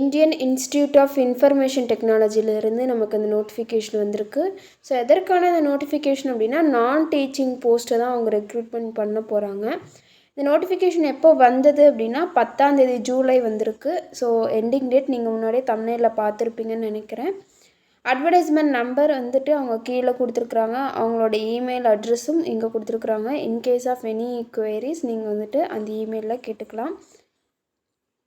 Indian institute of information டெக்னாலஜிலேருந்து நமக்கு அந்த நோட்டிஃபிகேஷன் வந்திருக்கு. ஸோ எதற்கான அந்த நோட்டிஃபிகேஷன் அப்படின்னா நான் டீச்சிங் போஸ்ட்டை தான் அவங்க ரெக்ரூட்மெண்ட் பண்ண போகிறாங்க இந்த நோட்டிஃபிகேஷன் எப்போ வந்தது அப்படின்னா பத்தாந்தேதி ஜூலை வந்திருக்கு. ஸோ எண்டிங் டேட் நீங்கள் முன்னாடியே தமிழில் பார்த்துருப்பீங்கன்னு நினைக்கிறேன். அட்வர்டைஸ்மெண்ட் நம்பர் வந்துட்டு அவங்க கீழே கொடுத்துருக்குறாங்க. அவங்களோட இமெயில் அட்ரஸும் இங்கே கொடுத்துருக்குறாங்க. இன்கேஸ் ஆஃப் எனி queries நீங்கள் வந்துட்டு அந்த இமெயிலில் கேட்டுக்கலாம்.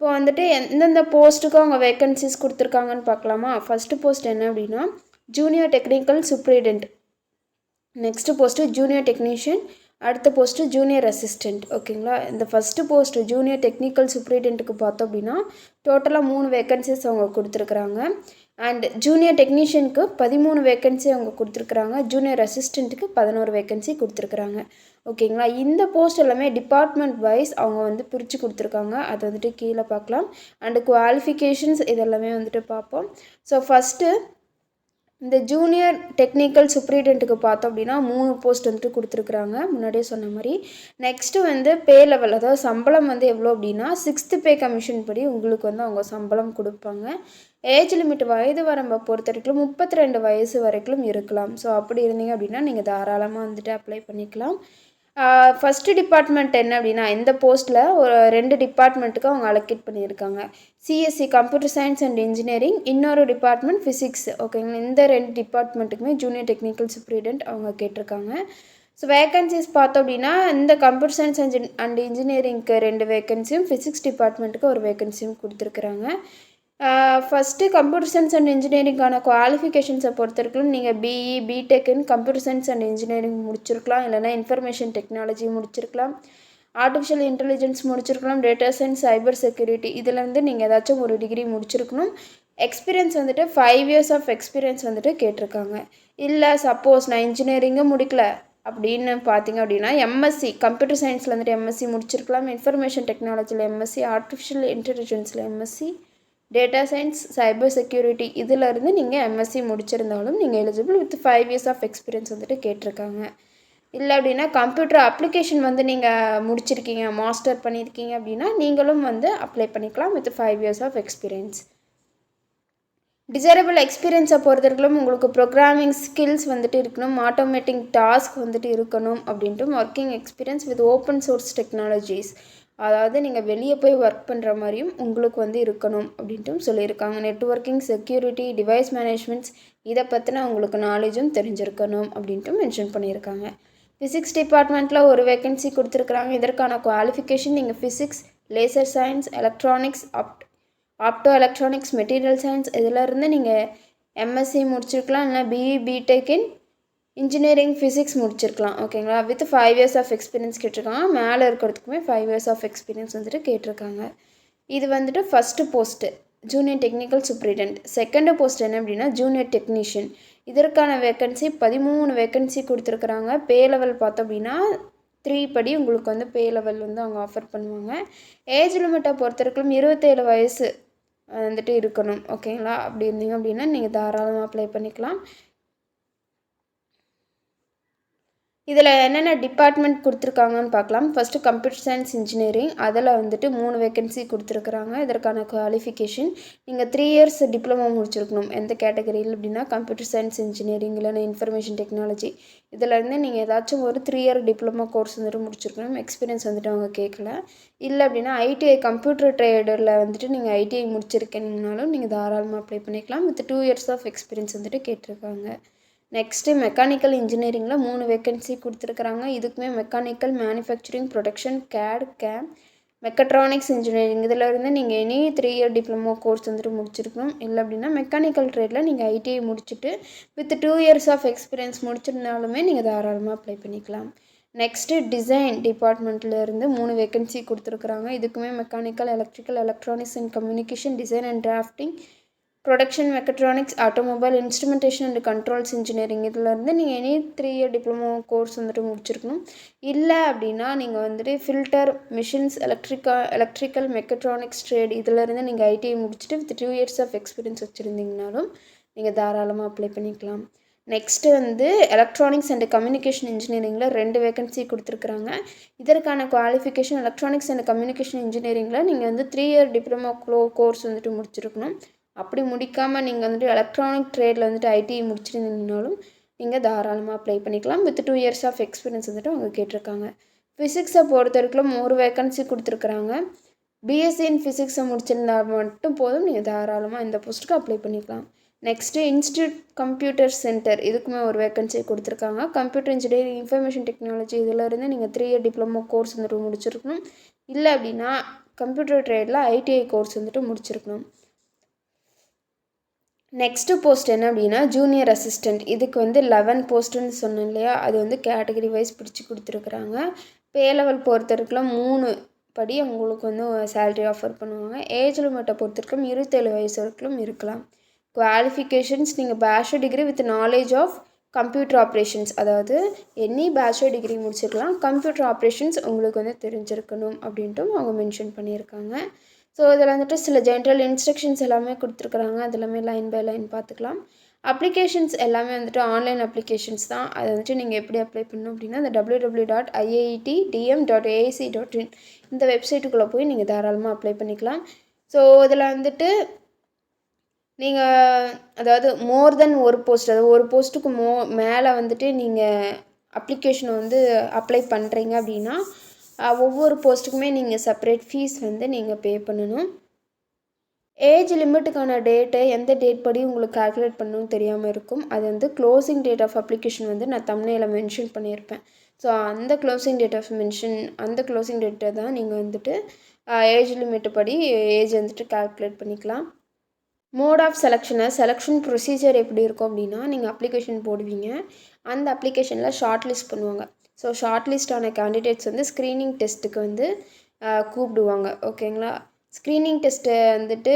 இப்போ வந்துட்டு எந்தெந்த போஸ்ட்டுக்கு அவங்க வேக்கன்சிஸ் கொடுத்துருக்காங்கன்னு பார்க்கலாமா? ஃபஸ்ட்டு போஸ்ட் என்ன அப்படின்னா junior technical superintendent next post junior technician அடுத்த போஸ்ட்டு ஜூனியர் அசிஸ்டண்ட் ஓகேங்களா இந்த ஃபஸ்ட்டு போஸ்ட்டு ஜூனியர் டெக்னிக்கல் சூப்ரிடென்ட்டுக்கு பார்த்தோம் அப்படின்னா டோட்டலாக மூணு வேக்கன்சிஸ் அவங்க கொடுத்துருக்குறாங்க. அண்ட் ஜூனியர் டெக்னீஷியனுக்கு பதிமூணு வேக்கன்சி அவங்க கொடுத்துருக்குறாங்க. ஜூனியர் அசிஸ்டண்ட்டுக்கு பதினோரு வேக்கன்சி கொடுத்துருக்குறாங்க. ஓகேங்களா இந்த போஸ்ட் எல்லாமே டிபார்ட்மெண்ட் வைஸ் அவங்க வந்து பிரித்து கொடுத்துருக்காங்க. அதை வந்துட்டு கீழே பார்க்கலாம். அண்டு குவாலிஃபிகேஷன்ஸ் இதெல்லாமே வந்துட்டு பார்ப்போம். ஸோ ஃபஸ்ட்டு இந்த ஜூனியர் டெக்னிக்கல் சூப்ரிடென்ட்டுக்கு பார்த்தோம் அப்படின்னா மூணு போஸ்ட் வந்துட்டு கொடுத்துருக்குறாங்க. முன்னாடியே சொன்ன மாதிரி. நெக்ஸ்ட்டு வந்து பே லெவல் அதாவது சம்பளம் வந்து எவ்வளோ அப்படின்னா சிக்ஸ்த்து பே கமிஷன் படி உங்களுக்கு வந்து அவங்க சம்பளம் கொடுப்பாங்க. ஏஜ் லிமிட் வயது வரம்பை பொறுத்த வரைக்கும் முப்பத்தி ரெண்டு வயசு வரைக்கும் இருக்கலாம். ஸோ அப்படி இருந்தீங்க அப்படின்னா நீங்கள் தாராளமாக வந்துட்டு அப்ளை பண்ணிக்கலாம். ஃபஸ்ட்டு டிபார்ட்மெண்ட் என்ன அப்படின்னா இந்த போஸ்ட்டில் ஒரு ரெண்டு டிபார்ட்மெண்ட்டுக்கு அவங்க அலோகேட் பண்ணியிருக்காங்க. C S C computer science and engineering இன்னொரு டிபார்ட்மெண்ட் ஃபிசிக்ஸ் ஓகேங்களா இந்த ரெண்டு டிபார்ட்மெண்ட்டுக்குமே ஜூனியர் டெக்னிக்கல் சூப்ரிடென்ட் அவங்க கேட்டிருக்காங்க. ஸோ வேகன்சிஸ் பார்த்தோம் அப்படின்னா இந்த கம்ப்யூட்டர் சயின்ஸ் அண்ட் அண்ட் இன்ஜினியரிங்க்கு ரெண்டு வேகன்சியும் ஃபிசிக்ஸ் டிபார்ட்மெண்ட்டுக்கு ஒரு வேகன்சியும் கொடுத்துருக்குறாங்க. ஃபஸ்ட்டு கம்ப்யூட்டர் சயின்ஸ் அண்ட் இன்ஜினியரிங்கான குவாலிஃபிகேஷன்ஸை பொறுத்தவரைக்கும் நீங்கள் பிஇ பிடெக்குன்னு கம்ப்யூட்டர் சயின்ஸ் அண்ட் இன்ஜினியரிங் முடிச்சிருக்கலாம். இல்லைனா இன்ஃபர்மேஷன் டெக்னாலஜி முடிச்சிருக்கலாம். ஆர்டிஃபிஷியல் இன்டெலிஜென்ஸ் முடிச்சிருக்கலாம். டேட்டா சயின்ஸ் சைபர் செக்யூரிட்டி இதிலேருந்து நீங்கள் ஏதாச்சும் ஒரு டிகிரி முடிச்சிருக்கணும். எக்ஸ்பீரியன்ஸ் வந்துட்டு ஃபைவ் இயர்ஸ் ஆஃப் எக்ஸ்பீரியன்ஸ் வந்துட்டு கேட்டிருக்காங்க. இல்லை சப்போஸ் நான் இன்ஜினியரிங்கும் முடிக்கல அப்படின்னு பார்த்தீங்க அப்படின்னா எம்எஸ்சி கம்ப்யூட்டர் சயின்ஸில் வந்துட்டு எம்எஸ்சி முடிச்சிருக்கலாம். இன்ஃபர்மேஷன் டெக்னாலஜியில் MSc artificial இன்டெலிஜென்ஸில் M S C data science cyber security இதிலேருந்து நீங்கள் எம்எஸ்சி முடிச்சிருந்தாலும் நீங்கள் eligible with five years of experience வந்துட்டு கேட்டிருக்காங்க. இல்லை அப்படின்னா கம்ப்யூட்டர் அப்ளிகேஷன் வந்து நீங்கள் முடிச்சிருக்கீங்க மாஸ்டர் பண்ணியிருக்கீங்க அப்படின்னா நீங்களும் வந்து அப்ளை பண்ணிக்கலாம் with five years of experience desirable எக்ஸ்பீரியன்ஸை பொறுத்தவரைக்கும் உங்களுக்கு ப்ரோக்ராமிங் ஸ்கில்ஸ் வந்துட்டு இருக்கணும் ஆட்டோமேட்டிக் டாஸ்க் வந்துட்டு இருக்கணும் அப்படின்ட்டு working experience with open source technologies அதாவது நீங்கள் வெளியே போய் ஒர்க் பண்ணுற மாதிரியும் உங்களுக்கு வந்து இருக்கணும் அப்படின்ட்டும் சொல்லியிருக்காங்க. நெட்ஒர்க்கிங் செக்யூரிட்டி டிவைஸ் மேனேஜ்மெண்ட்ஸ் இதை பற்றின உங்களுக்கு நாலேஜும் தெரிஞ்சிருக்கணும் அப்படின்ட்டு மென்ஷன் பண்ணியிருக்காங்க. ஃபிசிக்ஸ் டிபார்ட்மெண்ட்டில் ஒரு வேக்கன்சி கொடுத்துருக்குறாங்க. இதற்கான குவாலிஃபிகேஷன் நீங்கள் physics laser science electronics opt opto electronics material science இதிலருந்து நீங்கள் எம்எஸ்சி முடிச்சிருக்கலாம். இல்லைனா B E B Tech in engineering physics முடிச்சிருக்கலாம் ஓகேங்களா with five years of experience கேட்டிருக்காங்க. மேலே இருக்கிறதுக்குமே ஃபைவ் இயர்ஸ் ஆஃப் எக்ஸ்பீரியன்ஸ் வந்துட்டு கேட்டிருக்காங்க. இது வந்துட்டு first post junior technical superintendent second post என்ன அப்படின்னா ஜூனியர் டெக்னீஷியன் இதற்கான வேக்கன்சி பதிமூணு வேக்கன்சி கொடுத்துருக்குறாங்க. பே லெவல் பார்த்தோம் அப்படின்னா த்ரீ படி உங்களுக்கு வந்து பே லெவல் வந்து அவங்க ஆஃபர் பண்ணுவாங்க. ஏஜ் லிமிட்டை பொறுத்த வரைக்கும் இருபத்தேழு வயசு வந்துட்டு இருக்கணும் ஓகேங்களா அப்படி இருந்தீங்க அப்படின்னா நீங்கள் தாராளமாக அப்ளை பண்ணிக்கலாம். இதில் என்னென்ன டிபார்ட்மெண்ட் கொடுத்துருக்காங்கன்னு பார்க்கலாம். ஃபஸ்ட்டு கம்ப்யூட்டர் சயின்ஸ் இன்ஜினியரிங் அதில் வந்துட்டு மூணு வேக்கன்சி கொடுத்துருக்குறாங்க. இதற்கான குவாலிஃபிகேஷன் நீங்கள் த்ரீ இயர்ஸ் டிப்ளமோ முடிச்சிருக்கணும். எந்த கேட்டகரியில் அப்படின்னா கம்ப்யூட்டர் சயின்ஸ் இன்ஜினியரிங் இல்லைன்னா இன்ஃபர்மேஷன் டெக்னாலஜி இதிலேருந்து நீங்கள் ஏதாச்சும் ஒரு த்ரீ இயர் டிப்ளமோ கோர்ஸ் வந்துட்டு முடிச்சிருக்கணும். எக்ஸ்பீரியன்ஸ் வந்துட்டு அவங்க கேட்கல. இல்லை அப்படின்னா ஐடிஐ கம்ப்யூட்டர் ட்ரேடரில் வந்துட்டு நீங்கள் ஐடிஐ முடிச்சிருக்கீங்கனாலும் நீங்கள் தாராளமாக அப்ளை பண்ணிக்கலாம். With two years of experience வந்துட்டு கேட்டிருக்காங்க. நெக்ஸ்ட்டு மெக்கானிக்கல் இன்ஜினியரிங்கில் மூணு வேக்கன்சி கொடுத்துருக்குறாங்க. இதுக்குமே mechanical manufacturing production CAD CAM mechatronics engineering இதில் இருந்து நீங்கள் any three year diploma course வந்துட்டு முடிச்சிருக்கணும். இல்லை அப்படின்னா மெக்கானிக்கல் ட்ரேடில் நீங்கள் ஐடிஐ முடிச்சுட்டு with two years of experience முடிச்சிருந்தாலுமே நீங்கள் தாராளமாக அப்ளை பண்ணிக்கலாம். நெக்ஸ்ட்டு டிசைன் டிபார்ட்மெண்ட்லேருந்து மூணு வேக்கன்சி கொடுத்துருக்குறாங்க. இதுக்குமே mechanical electrical electronics and communication design and drafting production mechatronics automobile instrumentation and controls engineering இதிலேருந்து நீங்கள் any three year diploma course வந்துட்டு முடிச்சிருக்கணும். இல்லை அப்படின்னா நீங்கள் வந்துட்டு filter machines electric electrical mechatronics trade இதிலேருந்து நீங்கள் ஐடிஐ முடிச்சுட்டு with two years of experience வச்சுருந்தீங்கனாலும் நீங்கள் தாராளமாக அப்ளை பண்ணிக்கலாம். நெக்ஸ்ட்டு வந்து எலக்ட்ரானிக்ஸ் அண்ட் கம்யூனிகேஷன் இன்ஜினியரிங்கில் ரெண்டு வேகன்சி கொடுத்துருக்குறாங்க. இதற்கான குவாலிஃபிகேஷன் எலக்ட்ரானிக்ஸ் அண்ட் கம்யூனிகேஷன் இன்ஜினியரிங்கில் நீங்கள் வந்து த்ரீ இயர் டிப்ளமோ க்ளோ கோர்ஸ் வந்துட்டு முடிச்சிருக்கணும். அப்படி முடிக்காமல் நீங்கள் வந்துட்டு எலக்ட்ரானிக் ட்ரேடில் வந்துட்டு ஐடி முடிச்சிருந்தீங்கனாலும் நீங்கள் தாராளமாக அப்ளை பண்ணிக்கலாம். With two years of experience வந்துட்டு அவங்க கேட்டிருக்காங்க. ஃபிசிக்ஸை பொறுத்த வரைக்கும் ஒரு வேக்கன்சி கொடுத்துருக்குறாங்க. பிஎஸ்சி இன் ஃபிசிக்ஸை முடிச்சிருந்தா மட்டும் போதும். நீங்கள் தாராளமாக இந்த போஸ்ட்டுக்கு அப்ளை பண்ணிக்கலாம். நெக்ஸ்ட்டு இன்ஸ்டியூட் கம்ப்யூட்டர் சென்டர் இதுக்குமே ஒரு வேக்கன்சி கொடுத்துருக்காங்க. கம்ப்யூட்டர் இன்ஜினியரிங் இன்ஃபர்மேஷன் டெக்னாலஜி இதிலேருந்து நீங்கள் த்ரீ இயர் டிப்ளமோ கோர்ஸ் வந்துட்டு முடிச்சிருக்கணும். இல்லை அப்படின்னா கம்ப்யூட்டர் ட்ரேடில் ஐடிஐ கோர்ஸ் வந்துட்டு முடிச்சிருக்கணும். நெக்ஸ்ட்டு போஸ்ட் என்ன அப்படின்னா ஜூனியர் அசிஸ்டண்ட் இதுக்கு வந்து லெவன் போஸ்ட்டுன்னு சொன்னேன் இல்லையா? அது வந்து கேட்டகரி வைஸ் பிரித்து கொடுத்துருக்குறாங்க. பே லெவல் பொறுத்தவரைக்கும் மூணு படி அவங்களுக்கு வந்து சேல்ரி ஆஃபர் பண்ணுவாங்க. ஏஜ் லிமிட்டை பொறுத்தவரைக்கும் இருபத்தேழு வயசு வரைக்கும் இருக்கலாம். குவாலிஃபிகேஷன்ஸ் நீங்கள் bachelor degree with knowledge of computer operations அதாவது எனி பேச்சுலர் டிகிரி முடிச்சிருக்கலாம். கம்ப்யூட்டர் ஆப்ரேஷன்ஸ் உங்களுக்கு வந்து தெரிஞ்சிருக்கணும் அப்படின்ட்டும் அவங்க மென்ஷன் பண்ணியிருக்காங்க. ஸோ இதில் வந்துட்டு சில ஜென்ரல் இன்ஸ்ட்ரக்ஷன்ஸ் எல்லாமே கொடுத்துருக்குறாங்க. அது எல்லாமே லைன் பை லைன் பார்த்துக்கலாம். அப்ளிகேஷன்ஸ் எல்லாமே வந்துட்டு ஆன்லைன் அப்ளிகேஷன்ஸ் தான். அதை வந்துட்டு நீங்கள் எப்படி அப்ளை பண்ணணும் அப்படின்னா அந்த W W dot I I T D M dot A I C dot in இந்த வெப்சைட்டுக்குள்ளே போய் நீங்கள் தாராளமாக அப்ளை பண்ணிக்கலாம். ஸோ இதில் வந்துட்டு நீங்கள் அதாவது மோர் தென் ஒரு போஸ்ட் அதாவது ஒரு போஸ்ட்டுக்கு மோ மேலே வந்துட்டு நீங்கள் அப்ளிகேஷனை வந்து அப்ளை பண்ணுறீங்க அப்படின்னா ஒவ்வொரு போஸ்ட்டுக்குமே நீங்கள் செப்பரேட் ஃபீஸ் வந்து நீங்கள் பே பண்ணணும். ஏஜ் லிமிட்டுக்கான டேட்டை எந்த டேட் படி உங்களுக்கு கால்குலேட் பண்ணணும்னு தெரியாமல் இருக்கும். அது வந்து க்ளோசிங் டேட் ஆஃப் அப்ளிகேஷன் வந்து நான் தமிழில் மென்ஷன் பண்ணியிருப்பேன். ஸோ அந்த க்ளோசிங் டேட் ஆஃப் மென்ஷன் அந்த க்ளோசிங் டேட்டை தான் நீங்கள் வந்துட்டு ஏஜ் லிமிட்டு படி ஏஜ் வந்துட்டு கால்குலேட் பண்ணிக்கலாம். மோட் ஆஃப் செலெக்ஷனை செலெக்ஷன் ப்ரொசீஜர் எப்படி இருக்கும் அப்படின்னா நீங்கள் அப்ளிகேஷன் போடுவீங்க. அந்த அப்ளிகேஷனில் ஷார்ட் லிஸ்ட் பண்ணுவாங்க. ஸோ ஷார்ட் லிஸ்டான கேண்டிடேட்ஸ் வந்து ஸ்க்ரீனிங் டெஸ்ட்டுக்கு வந்து கூப்பிடுவாங்க. ஓகேங்களா ஸ்க்ரீனிங் டெஸ்ட்டை வந்துட்டு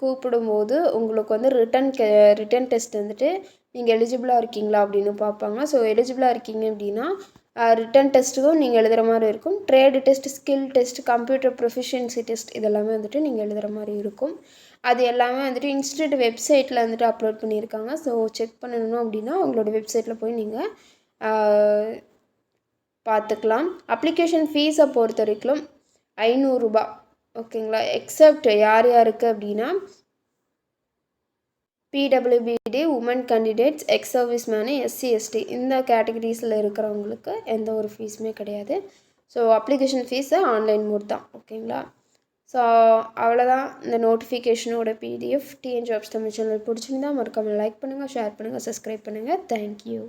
கூப்பிடும்போது உங்களுக்கு வந்து ரிட்டன் கே ரிட்டன் டெஸ்ட் வந்துட்டு நீங்கள் எலிஜிபிளாக இருக்கீங்களா அப்படின்னு பார்ப்பாங்க. ஸோ எலிஜிபிளாக இருக்கீங்க அப்படின்னா ரிட்டன் டெஸ்ட்டுக்கும் நீங்கள் எழுதுகிற மாதிரி இருக்கும். Trade test skill test computer proficiency test இதெல்லாமே வந்துட்டு நீங்கள் எழுதுகிற மாதிரி இருக்கும். அது எல்லாமே வந்துட்டு இன்ஸ்டியூட் வெப்சைட்டில் வந்துட்டு அப்லோட் பண்ணியிருக்காங்க. ஸோ செக் பண்ணணும் அப்படின்னா உங்களோட வெப்சைட்டில் போய் நீங்கள் பார்த்துக்கலாம் அப்ளிகேஷன் ஃபீஸை பொறுத்த வரைக்கும் ஐநூறுரூபா ஓகேங்களா எக்ஸப்ட் யார் யாருக்கு அப்படின்னா P W B D woman candidates ex service men S C S T இந்த கேட்டகரிஸில் இருக்கிறவங்களுக்கு எந்த ஒரு ஃபீஸுமே கிடையாது. So application fees online mode தான். ஓகேங்களா ஸோ அவ்வளோதான் இந்த நோட்டிஃபிகேஷனோட P D F T N jobs Tamil channel பிடிச்சிருந்தா மறக்காமல் லைக் பண்ணுங்கள் ஷேர் பண்ணுங்கள் சப்ஸ்கிரைப் பண்ணுங்கள் தேங்க்யூ